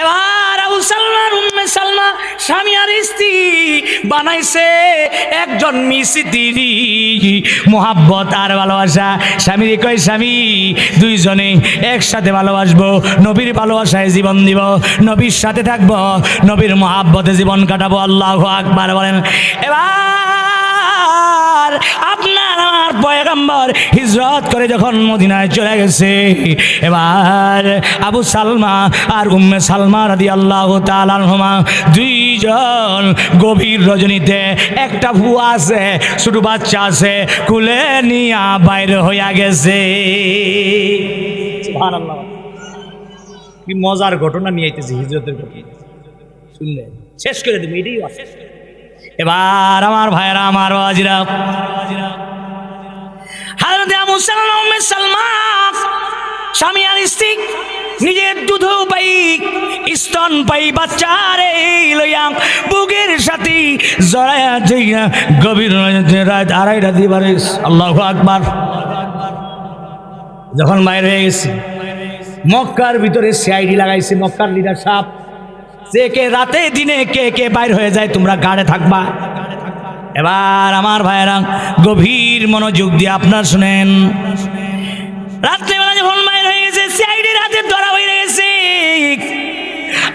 এবার আবু সালমান, উম্মে সালমা স্বামী আর স্ত্রী বানাইছে একজন মিস্ত্রি মোহাব্বত আর ভালোবাসা। স্বামী কয়, স্বামী, দুইজনে একসাথে ভালোবাসবো, নবীর ভালোবাসায় জীবন দিব, নবীর সাথে থাকব, নবীর মোহাব্বতে জীবন কাটাবো। আল্লাহ আকবার বলেন। এবার আপনার পয়গম্বর হিজরত করে যখন মদিনায় চলে গেছে, এবার আবু সালমা আর উম্মে সালমা রাদি আল্লাহ তালানহমা দুইজন গভীর রজনীতে একটা ভুয়া আছে, ছোট বাচ্চা আছে, কুলে নিয়া বাইরে হইয়া গেছে। কি মজার ঘটনা নিয়ে আইতেছে হিজরতের ঘটনা শুনলে? শেষ করে দেবে, এটাই এবার আমার ভাইরা আমার বাজিরা স্বামী আর স্ত্রী, নিজের দুধ পাই স্তন পাই বাচ্চারে লইয়া বুকের সাথে জড়াইয়া যাইয়া গভীর রাত আড়াইটা দিবারে আল্লাহ আকবার। যখন বাইরে হয়ে গেছে, মক্কার ভিতরে সিআইডি লাগাইছে, মক্কার লিডার সাপ যে কে রাতে দিনে কে কে বাইর হয়ে যায়, তোমরা গাড়ে থাকবা। এবার আমার ভাইয়েরা, গভীর মনোযোগ দিয়ে আপনার শুনেন। রাত্রেবেলা যখন বাইর হয়ে গেছে, সিআইডি রাতে ধরা হয়ে গেছে।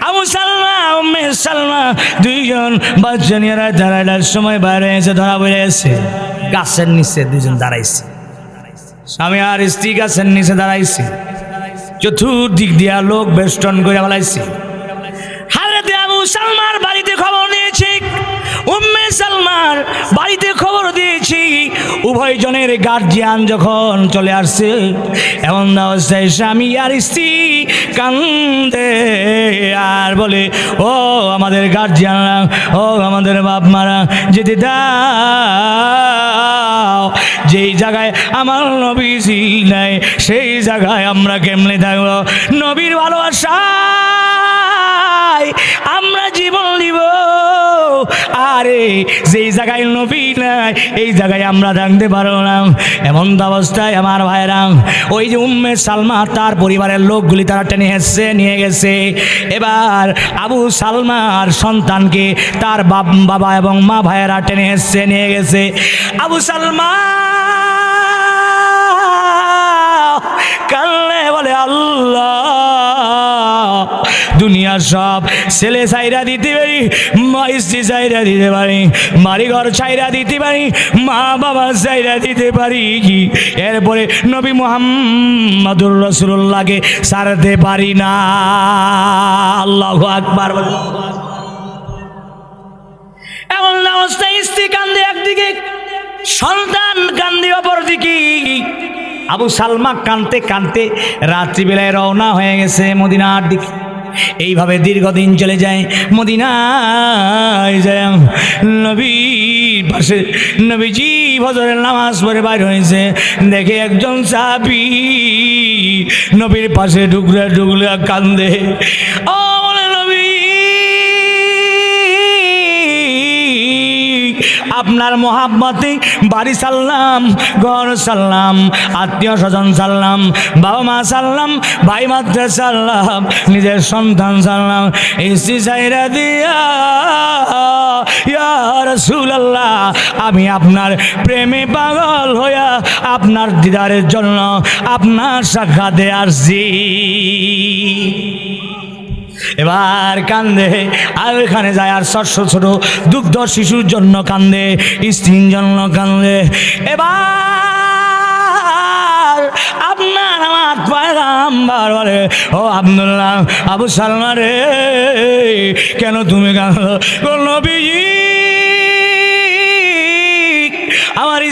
আবু সালমা, উম্মে সালমা দুইজন বাচ্চা নিয়ে রাত দাঁড়াইলার সময় বাইরে এসে ধরা পড়ে গেছে। গাছের নিচে দুজন দাঁড়াইছে। স্বামী আর স্ত্রী গাছের নিচে দাঁড়াইছে। চতুর্দিক দিয়া লোক বেষ্টন করে বলাইছে সালমার বাড়িতে খবর দিয়েছি। উভয় জনের গার্জিয়ান যখন চলে আসছে, এমন অবস্থায় স্বামী আর স্ত্রী কান্দে আর বলে, ও আমাদের গার্জিয়ানরা ও আমাদের বাপ মারা যেতে দাও। যেই জায়গায় আমার নবী নাই সেই জায়গায় আমরা কেমনে থাকব? নবীর ভালোবাসায় যেই জায়গায় নবী নাই, এই জায়গায় আমরা থাকতে পারব না এমন অবস্থায় আমার ভাইরা ওই যে উম্মে সালমা তার পরিবারের লোকগুলি তারা টেনে এসছে নিয়ে গেছে। এবার আবু সালমার সন্তানকে তার বাপ, বাবা এবং মা ভাইয়েরা টেনে এসছে নিয়ে গেছে। আবু সালমা কাল্লে বলে, আল্লাহ! দুনিয়ার সব ছেলে চাইরা দিতে পারি, মা স্ত্রী চাইরা দিতে পারি বাড়ি ঘর চাইরা দিতে পারি, মা বাবা চাইরা দিতে পারি এরপরে নবী মোহাম্মদুর রসুল্লাহকে সারতে পারি না। আল্লাহ আকবার। এমন অবস্থায় স্ত্রী কান্দে একদিকে, সন্তান কান্দে অপরদিকে। আবু সালমা কানতে কানতে রাত্রিবেলায় রওনা হয়ে গেছে মদিনার দিকে। এইভাবে দীর্ঘদিন চলে যায় মদিনায় যায়। নবীর পাশে নবীজি ফজরের নামাজ পরে বাইর হয়েছে। দেখে একজন সাপি নবীর পাশে ঢুকলে ঢুকলে কান্দে। ও আপনার মোহাব্বতে বাড়ি সাল্লাম, ঘর সাল্লাম, আত্মীয় স্বজন সাল্লাম, বাবা মা সাল্লাম, ভাই মাত্র সাল্লাম, নিজের সন্তান সাল্লাম। এসি সাইরা দিয়া, ইয়া আমি আপনার প্রেমে পাগল হইয়া আপনার দিদারের জন্য আপনার সাক্ষাতে আসছি। এবার কান্দে আর ওখানে যায় আর ছোট ছোট দুগ্ধ শিশুর জন্য কান্দে, স্ত্রীর জন্য কান্দে। এবার আপনার আমার পয়গাম্বার বলে, ও আব্দুল্লাহ, আবু সালমা রে, কেন তুমি কান্দো নবীজি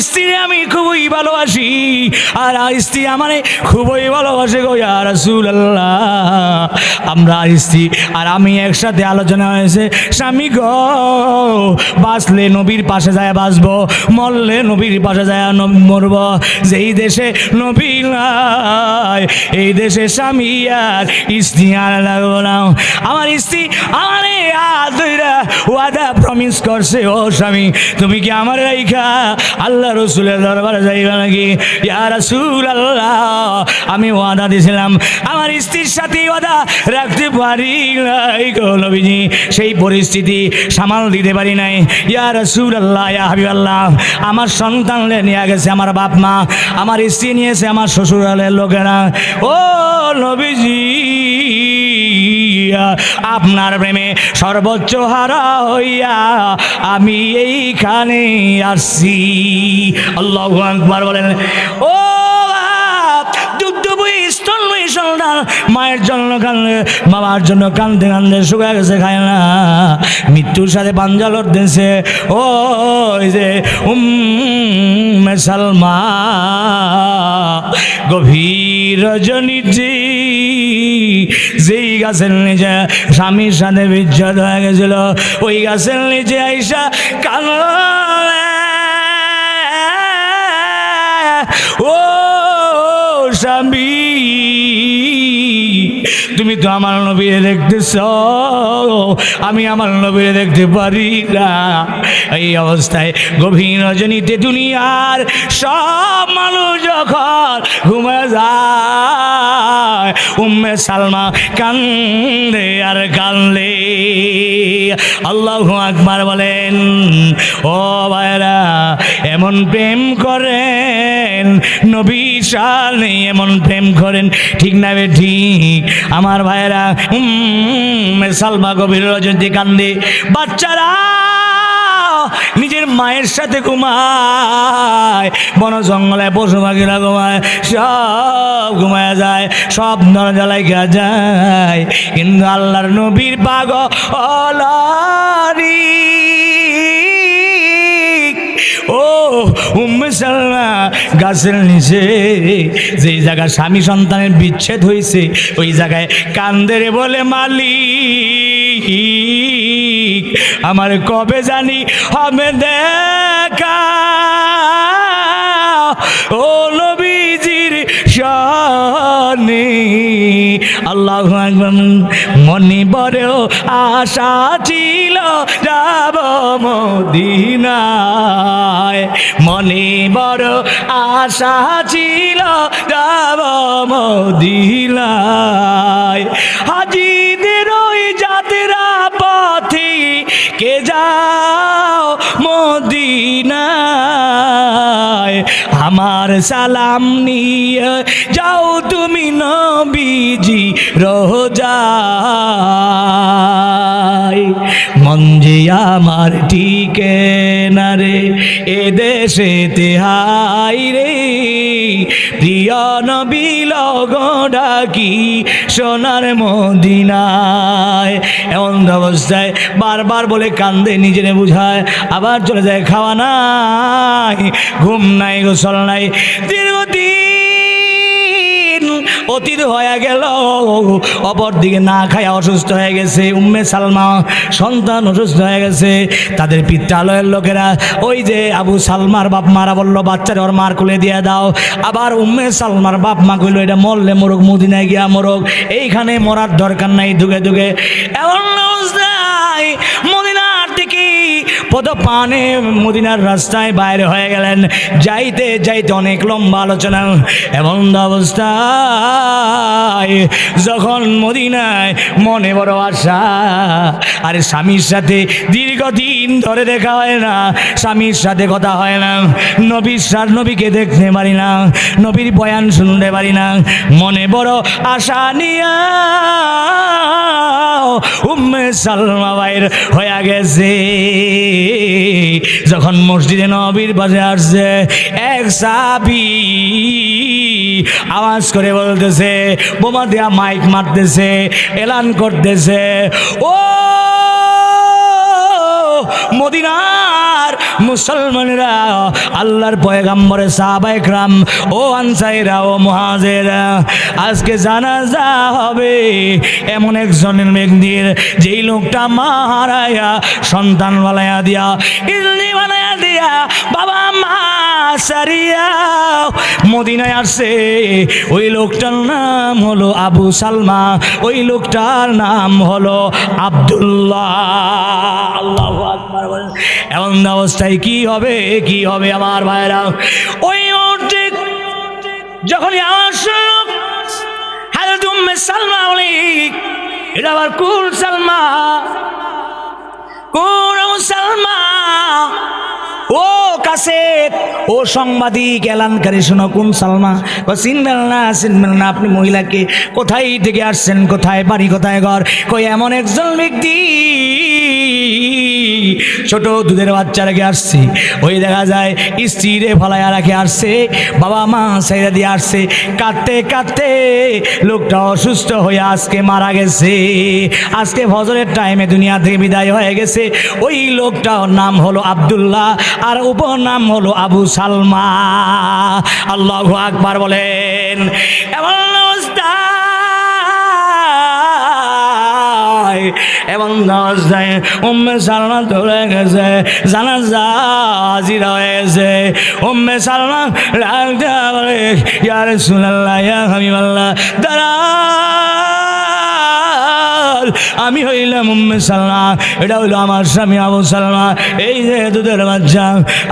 স্ত্রী আমি খুবই ভালোবাসি, আর আর স্ত্রী আমারে খুবই ভালোবাসে গো ইয়া রাসূলুল্লাহ। আমরা স্ত্রী, আর আমি একসাথে আলোচনা হয়েছে, স্বামী গো, বাঁচলে নবীর পাশে যায় বাঁচবো, মরলে নবীর পাশে যায় মরব। যেই দেশে নবী নাই, এই দেশে স্বামী আর স্ত্রী আর লাগবো না। আমার স্ত্রী আমারে ধইরা ওয়াদা প্রমি মিস করছে, ও স্বামী, তুমি কি আমার রাইখা আল্লাহ রসুলের দরবারে যাইবা নাকি? ইয়া রাসূল আল্লাহ আমি ওয়াদা দিয়েছিলাম আমার স্ত্রীর সাথে ওয়াদা রাখতে পারি নাই নবীজি। সেই পরিস্থিতি সামাল দিতে পারি নাই। ইয়া রাসূল আল্লাহ ইয়া হাবিব আল্লাহ আমার সন্তানলে নিয়ে গেছে আমার বাপ মা, আমার স্ত্রী নিয়েছে আমার শ্বশুরালের লোকেরা। ও নবীজি আপনার প্রেমে সর্বোচ্চ হারা হইয়া আমি এইখানে আসছি। আল্লাহ আকবার বলেন, ও মায়ের জন্য কান্দে, বাবার জন্য কান্দতে কান্দে, শুকা গেছে, খায় না। মৃত্যুর সাথে পাঞ্জা লড়তেছে। ও যে উম সালমা, গভীর রজনীতি যেই গাছের নিচে স্বামীর সাথে বিচ্ছেদ হয়ে গেছিল। ওই গাছের নিচে আইসা কান তুমি তো আমার নবীরে দেখতেছ। আমি আমার নবীরে দেখতে পারি না। এই অবস্থায় গভীর রজনীতে দুনিয়ার সব মানুষ যখন ঘুমে যায়, উম্মে সালমা কান্দে আর কান্দে। আল্লাহ আকবার বলেন, ও ভাইরা এমন প্রেম করেন নবী সালে এমন প্রেম করেন, ঠিক না ঠিক? আমার ভাইরা সালমা গভীর রজনী কান্দে। বাচ্চারা, নিজের মায়ের সাথে ঘুমায়, বন জঙ্গলে পশু পাখিরা ঘুমায়, সব ঘুমায় যায়, সব নরজালায় গা যায়। কিন্তু আল্লাহর নবীর পাগ অলারি ও গাছের নিচে যেই জায়গা স্বামী সন্তানের বিচ্ছেদ হয়েছে ওই জায়গায় কান্দেরে বলে, মালিক, আমার কবে জানি হবে দেখা। ও নবীজির শানে আল্লাহ মনে বড় আশা ছিল যাব মদিনায়। মনে বড় আশা ছিল যাব মদিনায়। হাজিদের ওই যাত্রা পথে কে যাও আমার সালাম নিয়ে যাও তুমি নবীজি রোজায়। মন যে আমার টিকে না রে, এ দেশে তেহাই রে। প্রিয় নবী লগডাকি সোনার মদিনায়? এমন অবস্থায় বারবার বলে কান্দে, নিজেরে বুঝায়, আবার চলে যায় খাওয়া নাই, ঘুম নাই, গোসল নাই। দীর্ঘদিন অতীত হয়ে গেল। অপর দিকে না খায় অসুস্থ হয়ে গেছে। উম্মে সালমা সন্তান অসুস্থ হয়ে গেছে। তাদের পিত্রালয়ের লোকেরা ওই যে আবু সালমার বাপ মারা বলল, বাচ্চারা ওর মার কুলে দিয়ে দাও। আবার উম্মে সালমার বাপ মা কইলো, এটা মরলে মোরগ মুদিনায় গিয়া মোরগ এইখানে মরার দরকার নাই দুগে দুগে এমন অবস্থায় মদিনার থেকে পদ পানে মদিনার রাস্তায় বাইরে হয়ে গেলেন। যাইতে যাইতে অনেক লম্বা আলোচনা এমন অবস্থায় যখন মদিনায় মনে বড় আশা, আরে স্বামীর সাথে দীর্ঘদিন ধরে দেখা হয় না, স্বামীর সাথে কথা হয় না, নবীর সার নবীকে দেখতে পারি না, নবীর বয়ান শুনতে পারি না, মনে বড় আশা নিয়া উম্মে সালমা বাইর হয়ে গেছে। যখন মসজিদে নবীর বাজে আসছে, এক সাবি আওয়াজ করে বলতেছে, বোমা দেয়া মাইক মারতেছে, এলান করতেছে, ও মদিনা মুসলমানেরা, আল্লাহর পয়গাম্বরে সাহাবাইকরাম ও আনসাইরা, ও মহাজেরা, আজকে জানাজা হবে এমন একজনের ব্যক্তির, যেই লোকটা মা সন্তান বানায়া দিয়া ইল্লি বানায়া দিয়া, বাবা মা সারিয়া মদিনায় আসছে ওই লোকটার নাম হলো আবু সালমা, ওই লোকটার নাম হলো আব্দুল্লাহ আল্লাহু। এমন অবস্থায় কি হবে? কি হবে আমার ভাইরা ওই মুহূর্তে যখনই আসলো, হাজরত উম্মে সালমা এটা আবার কোন সালমা? কোন সালমা ও কাছে ও সাংবাদিক, এলানকারী, শোনো কোন সালমা? চিনবেন না চিনবেন না, আপনি মহিলাকে কোথায় থেকে আসছেন? কোথায়, বাড়ি কোথায়, ঘর? কই এমন একজন ব্যক্তি ছোট দুধের বাচ্চা রেখে আসছে। ওই দেখা যায় স্ত্রীরে ফলাইয়া রাখে আসছে। বাবা মা সাইরা দিয়ে আসছে। কাঁদতে কাঁদতে লোকটা অসুস্থ হয়ে আজকে মারা গেছে। আজকে ফজরের টাইমে দুনিয়া থেকে বিদায় হয়ে গেছে। ওই লোকটার নাম হলো আব্দুল্লাহ আর উপনাম হলো আবু সালমা। আল্লাহ আকবার বলেন। এমন অবস্থা এবং দশটায় উম্মে সালমা ধরে গেছে, জানাজা যা হয়ে গেছে উম্মে সালমা রাখতে বলে ইয়ার সুনাল্লাহ ইয়া হাবিবাল্লাহ, দাঁড়া। আমি হইলাম উম্মে সালমা। এটা হইল আমার স্বামী আবু সালমা। এই যে দুধের বাচ্চা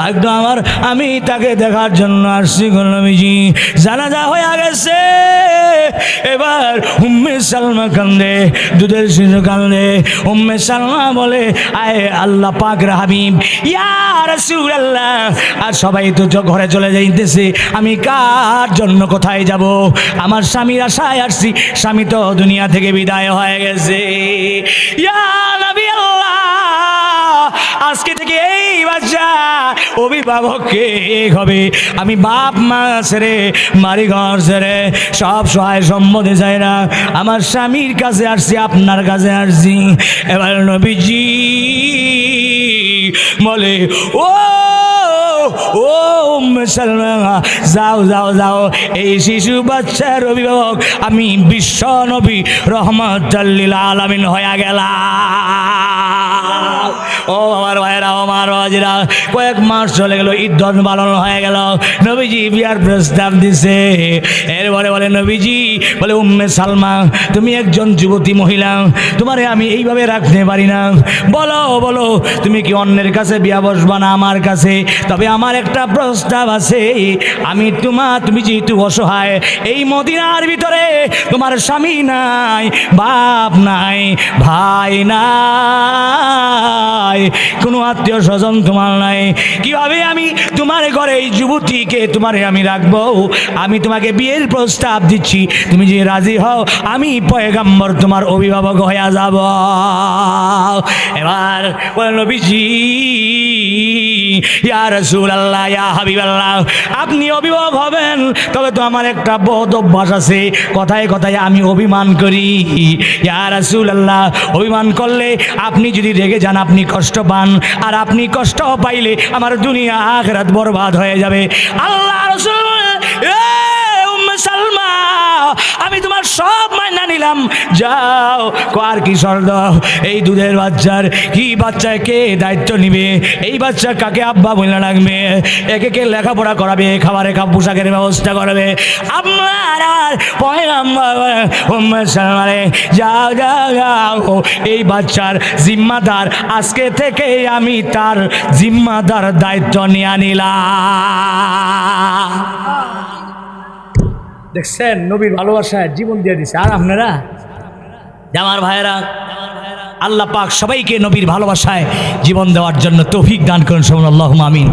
একদম আমার, আমি তাকে দেখার জন্য আসছি গণবিজি জানাজা হয়ে গেছে। এবার উম্মে সালমা কান্দে, দুধের শিশু কান্দে। উম্মে সালমা বলে, আয় আল্লাহ পাক হাবিব, ইয়া রাসূলুল্লাহ। আর সবাই তো ঘরে চলে যাইতেছে, আমি কার জন্য কোথায় যাব? আমার স্বামীর আশায় আসছি। স্বামী তো দুনিয়া থেকে বিদায় হয়ে গেছে। নবী আজকে থেকে এই বাচ্চা অভিভাবক কে হবে। আমি বাপ, মা ছেড়ে বাড়ি ঘর ছেড়ে, সব সহায় সম্বন্ধে চাই না আমার স্বামীর কাছে আসছি, আপনার কাছে আসছি। এবার নবীজি বলে, ও ও মুসলমান, যাও যাও যাও। এই শিশু বাচ্চার অভিভাবক, আমি বিশ্ব নবী রহমত আলমিন হয়ে গেলাম। ও আমার ভাইরা আমার বাজিরা কয়েক মাস চলে গেল, ঈদ পালন হয়ে গেল। নবীজি বিয়ার প্রস্তাব দিছে। এরপরে বলে, নবীজি, বলে, উম্মে সালমা, তুমি একজন যুবতী মহিলা, তোমারে আমি এইভাবে রাখতে পারি না। বলো বলো, তুমি কি অন্যের কাছে বিয়া বসবা না আমার কাছে? তবে আমার একটা প্রস্তাব আছে। আমি তোমার তুমি যেহেতু অসহায়, এই মদিনার ভিতরে তোমার স্বামী নাই, বাপ নাই, ভাই নাই। কোনো আত্মীয় স্বজন তোমার নাই। কীভাবে আমি তোমার ঘরে এই যুবতীকে তোমারে আমি রাখব? আমি তোমাকে বিয়ের প্রস্তাব দিচ্ছি, তুমি যে রাজি হও, আমি পয়গাম্বর তোমার অভিভাবক হয়ে যাব। এবার নবীজি, ইয়া রাসূলুল্লাহ, ইয়া হাবিবাল্লাহ, আপনি অভিভাবক হবেন, তবে তো আমার একটা বদ অভ্যাস আছে। কথায় কথায় আমি অভিমান করি। ইয়া রাসূলুল্লাহ, অভিমান করলে আপনি যদি রেগে যান, আপনি কষ্ট পান আর আপনি কষ্ট পাইলে আমার দুনিয়া আখরাত বরবাদ হয়ে যাবে। আল্লাহ আমি তোমার সব মাইনা নিলাম। যাও, কার কি শর্ত? এই দুধের বাচ্চার কি বাচ্চা, কে দায়িত্ব নিবে? এই বাচ্চা কাকে আব্বা বলে রাখবে একে কে লেখাপড়া করাবে, খাবারে খাব পোশাকের ব্যবস্থা করাবে? আপনার যাও যাও এই বাচ্চার জিম্মাদার, আজকে থেকে আমি তার জিম্মাদার দায়িত্ব নিয়ে নিলাম। দেখছেন, নবীর ভালোবাসায় জীবন দিয়ে দিছে। আর আপনারা? আমার ভাইয়েরা, আল্লাহ পাক সবাইকে নবীর ভালোবাসায় জীবন দেওয়ার জন্য তৌফিক দান করুন সমান আল্লাহ আমিন।